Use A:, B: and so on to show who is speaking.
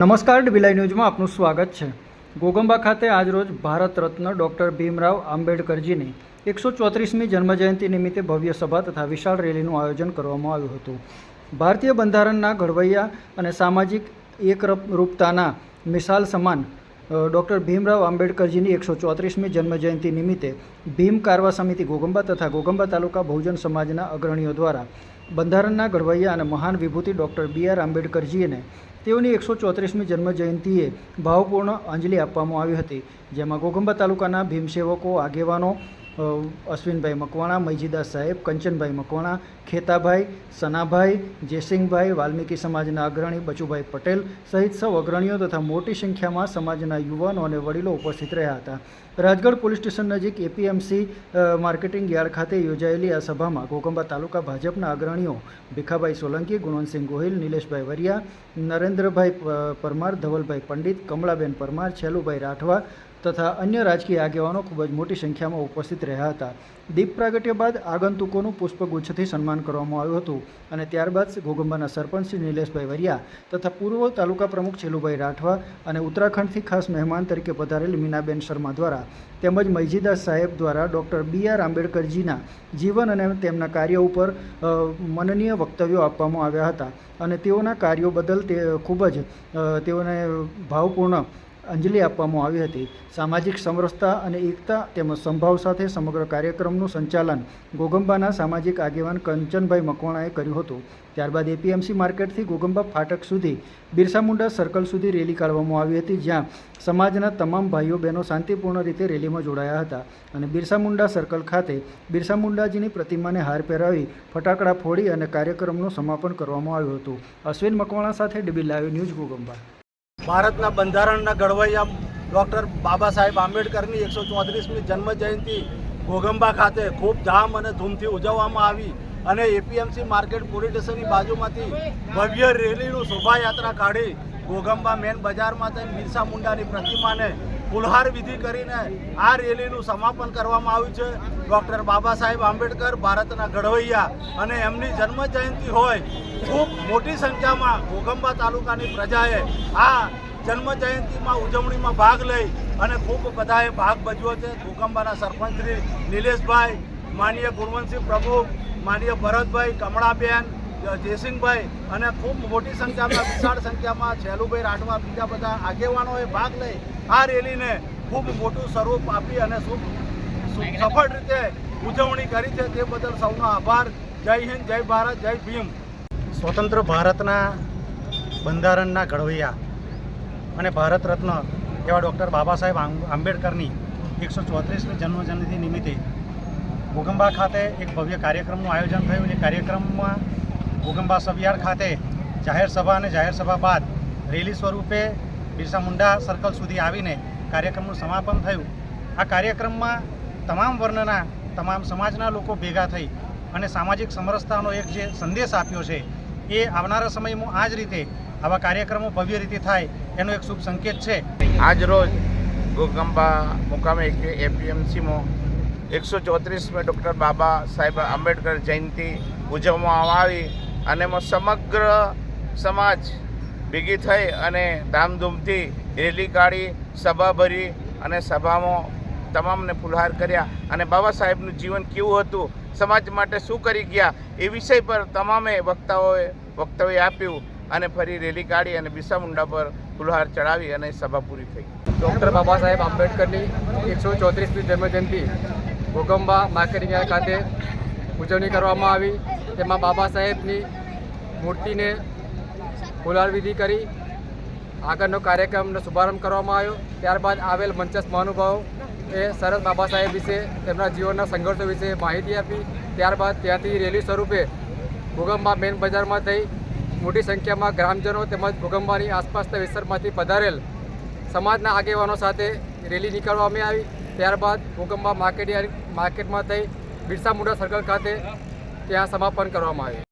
A: નમસ્કાર ડીબીલાઈ ન્યૂઝમાં આપનું સ્વાગત છે. ગોગંબા ખાતે આજરોજ ભારત રત્ન ડૉક્ટર ભીમરાવ આંબેડકરજીની એકસો ચોત્રીસમી જન્મજયંતિ નિમિત્તે ભવ્ય સભા તથા વિશાળ રેલીનું આયોજન કરવામાં આવ્યું હતું. ભારતીય બંધારણના ઘડવૈયા અને સામાજિક એકરૂપતાના મિસાલ સમાન ડૉક્ટર ભીમરાવ આંબેડકરજીની એકસો ચોત્રીસમી જન્મજયંતિ નિમિત્તે ભીમ કારવા સમિતિ ગોગંબા તથા ગોગંબા તાલુકા બહુજન સમાજના અગ્રણીઓ દ્વારા બંધારણના ઘડવૈયા અને મહાન વિભૂતિ ડૉક્ટર બી આર આંબેડકરજીને તેઓની એકસો ચોત્રીસમી જન્મજયંતિએ ભાવપૂર્ણ અંજલિ આપવામાં આવી હતી, જેમાં ગોગંબા તાલુકાના ભીમસેવકો આગેવાનો અશ્વિનભાઈ મકવાણા મૈજીદાસ સાહેબ, કંચનભાઈ મકવાણા, ખેતાભાઈ, સનાભાઈ જયસિંહભાઈ વાલ્મીકી સમાજના અગ્રણી, બચુભાઈ પટેલ સહિત સૌ અગ્રણીઓ તથા મોટી સંખ્યામાં સમાજના યુવાનો અને વડીલો ઉપસ્થિત રહ્યા હતા. રાજગઢ પોલીસ સ્ટેશન નજીક એપીએમસી માર્કેટિંગ યાર્ડ ખાતે યોજાયેલી આ સભામાં ગોગંબા તાલુકા ભાજપના અગ્રણીઓ ભીખાભાઈ સોલંકી, ગુણવંતસિંહ ગોહિલ, નિલેશભાઈ વરિયા, નરેન્દ્રભાઈ પરમાર, ધવલભાઈ પંડિત, કમળાબેન પરમાર, છેલુભાઈ રાઠવા તથા અન્ય રાજકીય આગેવાનો ખૂબ જ મોટી સંખ્યામાં ઉપસ્થિત રહ્યા હતા. દીપ પ્રાગટ્ય બાદ આગંતુકોનું પુષ્પગુચ્છથી સન્માન કરવામાં આવ્યું હતું અને ત્યારબાદ ગોગંબાના સરપંચ શ્રી નિલેશભાઈ વરિયા તથા પૂર્વ તાલુકા પ્રમુખ છેલુભાઈ રાઠવા અને ઉત્તરાખંડથી ખાસ મહેમાન તરીકે પધારેલ મીનાબેન શર્મા દ્વારા તેમજ મૈજીદાસ સાહેબ દ્વારા ડૉક્ટર બી આર આંબેડકરજીના જીવન અને તેમના કાર્ય ઉપર મનનીય વક્તવ્યો આપવામાં આવ્યા હતા અને તેઓના કાર્યો બદલ તે ખૂબ જ તેઓને ભાવપૂર્ણ અંજલિ આપવામાં આવી હતી. સામાજિક સમરસતા અને એકતા તેમજ સંભાવ સાથે સમગ્ર કાર્યક્રમનું સંચાલન ગોગંબાના સામાજિક આગેવાન કંચનભાઈ મકવાણાએ કર્યું હતું. ત્યારબાદ એપીએમસી માર્કેટથી ગોગંબા ફાટક સુધી બિરસા મુંડા સર્કલ સુધી રેલી કાઢવામાં આવી હતી, જ્યાં સમાજના તમામ ભાઈઓ બહેનો શાંતિપૂર્ણ રીતે રેલીમાં જોડાયા હતા અને બિરસા મુંડા સર્કલ ખાતે બિરસા મુંડાજીની પ્રતિમાને હાર પહેરાવી ફટાકડા ફોડી અને કાર્યક્રમનું સમાપન કરવામાં આવ્યું હતું. અશ્વિન મકવાણા સાથે ડીબી લાઈવ ન્યૂઝ ગોગંબા.
B: ભારતના બંધારણના ઘડવૈયા ડૉક્ટર બાબા સાહેબ આંબેડકરની એકસો ચોત્રીસમી જન્મ જયંતિ ઘોગંબા ખાતે ખૂબ ધામ અને ધૂમથી ઉજવવામાં આવી અને એપીએમસી માર્કેટ પોલીસ બાજુમાંથી ભવ્ય રેલીનું શોભાયાત્રા કાઢી ઘોગંબા મેન બજારમાં થઈને બિરસા મુંડાની પ્રતિમાને ફુલહાર વિધિ કરીને આ રેલીનું સમાપન કરવામાં આવ્યું છે. ડૉક્ટર બાબા સાહેબ આંબેડકર ભારતના ઘડવૈયા અને એમની જન્મ જયંતિ હોય, ખૂબ મોટી સંખ્યામાં ઘોગંબા તાલુકાની પ્રજાએ આ જન્મ જયંતિમાં ઉજવણીમાં ભાગ લઈ અને ખૂબ બધાએ ભાગ ભજવ્યો છે. ઘોગંબાના સરપંચ શ્રી નિલેશભાઈ, માનીય ગુરવંશી પ્રભુ, માનીય ભરતભાઈ કમળાબેન, જયસિંહભાઈ અને ખૂબ મોટી સંખ્યામાં વિશાળ સંખ્યામાં છેલુભાઈ રાઠવા બીજા બધા આગેવાનોએ ભાગ લઈ આ રેલીને ખૂબ મોટું સ્વરૂપ આપી અને ખૂબ સફળ રીતે ઉજવણી કરી છે તે બદલ સૌનો આભાર. જય હિન્દ જય ભારત જય ભીમ. સ્વતંત્ર ભારતના બંધારણના ઘડવૈયા અને ભારત રત્ન એવા ડૉક્ટર બાબા સાહેબ આંબેડકરની એકસો ચોત્રીસમી જન્મજયંતિ નિમિત્તે ભૂગંબા ખાતે એક ભવ્ય કાર્યક્રમનું આયોજન થયું. એ કાર્યક્રમમાં ભૂગંબા સભિયાર ખાતે જાહેર સભા અને જાહેર સભા બાદ રેલી સ્વરૂપે બિરસા મુંડા સર્કલ સુધી આવીને કાર્યક્રમનું સમાપન થયું. આ કાર્યક્રમમાં તમામ વર્ણના, તમામ સમાજના લોકો ભેગા થઈ અને સામાજિક સમરસતાનો એક જે સંદેશ આપ્યો છે, એ આવનારા સમયમાં આ જ રીતે આવા કાર્યક્રમો ભવ્ય રીતે થાય એનો એક શુભ સંકેત છે.
C: આજ રોજ ગોગંબા મુકામે એપીએમસીમાં એકસો ચોત્રીસમાં ડૉક્ટર બાબા સાહેબ આંબેડકર જયંતિ ઉજવવામાં આવી અને એમાં સમગ્ર સમાજ ભેગી થઈ અને ધામધૂમથી રેલી કાઢી, સભા ભરી અને સભામાં તમામને ફુલહાર કર્યા. અને બાબા સાહેબનું જીવન કેવું હતું? સમાજ માટે શું કરી ગયા? એ વિષય પર તમામે વક્તાઓએ વક્તવ્ય આપ્યું અને ફરી રેલી કાઢી અને બિરસા મુંડા પર ફુલહાર ચડાવી અને સભા પૂરી થઈ.
D: ડૉક્ટર બાબા સાહેબ આંબેડકરની એકસો ચોત્રીસમી જન્મજયંતિ ભૂકંબા માર્કેટિંગ ખાતે ઉજવણી કરવામાં આવી. તેમાં બાબા સાહેબની મૂર્તિને ફુલાર વિધિ કરી આગળનો કાર્યક્રમનો શુભારંભ કરવામાં આવ્યો. ત્યારબાદ આવેલ મંચસ્થ મહાનુભાવો એ સરસ બાબા સાહેબ વિશે, તેમના જીવનના સંઘર્ષો વિશે માહિતી આપી. ત્યારબાદ ત્યાંથી રેલી સ્વરૂપે ભૂગંબા મેન બજારમાં થઈ, મોટી સંખ્યામાં ગ્રામજનો તેમજ ભૂગંબાની આસપાસના વિસ્તારમાંથી પધારેલ સમાજના આગેવાનો સાથે રેલી નીકળવામાં આવી. ત્યારબાદ ભૂકંબા માર્કેટ માર્કેટમાં થઈ, બિરસા મુંડા સર્કલ ખાતે ત્યાં સમાપન કરવામાં આવ્યું.